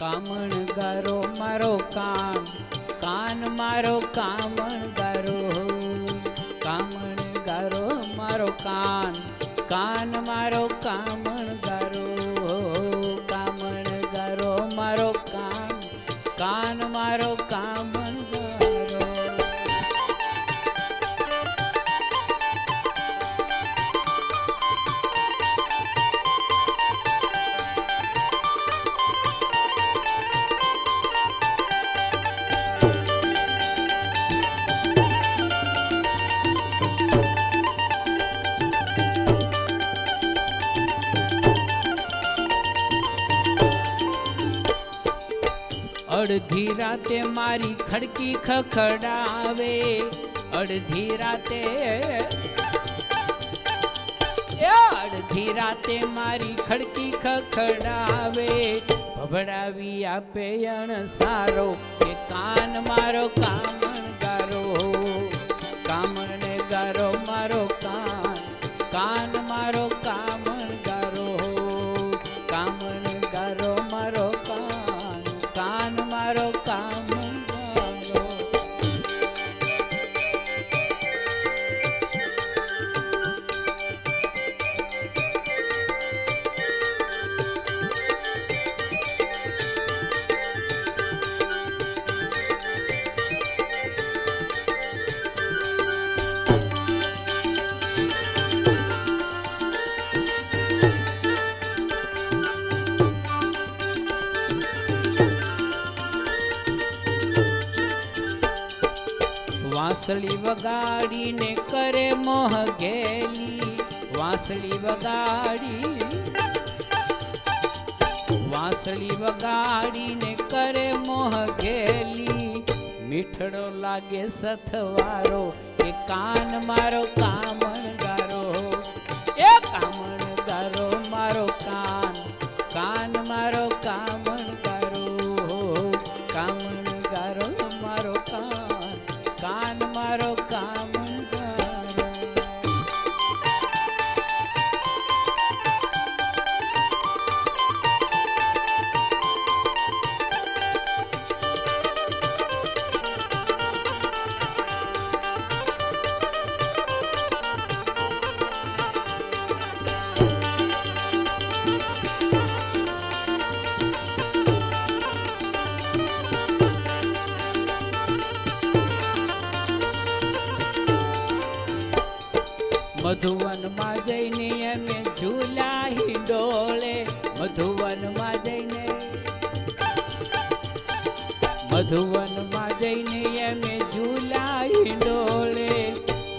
કામણ ગારો મારો કામ કાન મારો કામણ ગારો અડધી રાતે મારી ખડકી ખખડાવે, અડધી રાતે અડધી રાતે મારી ખડકી ખખડાવે, ભભડાવી આપે અણ સારો કે કાન મારો કામણ ગારો કામણ ગારો મારો કાન કાન મારો કામણ વાંસળી વગાડીને કરે મોહ ગેલી. વાંસળી વગાડી, વાંસળી વગાડીને કરે મોહ ગેલી. મીઠડો લાગે સથવારો, એ કાન મારો કામણગારો. એ કામણગારો મારો કાન મધુવનમાં જઈને અમે ઝૂલા હિંડોળે મધુવનમાં જઈને. મધુવનમાં જઈને અમે ઝૂલા હિંડોળે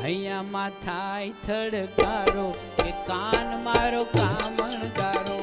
અહીંયામાં થાય થડકારો કે કાન મારો કામણ ગારો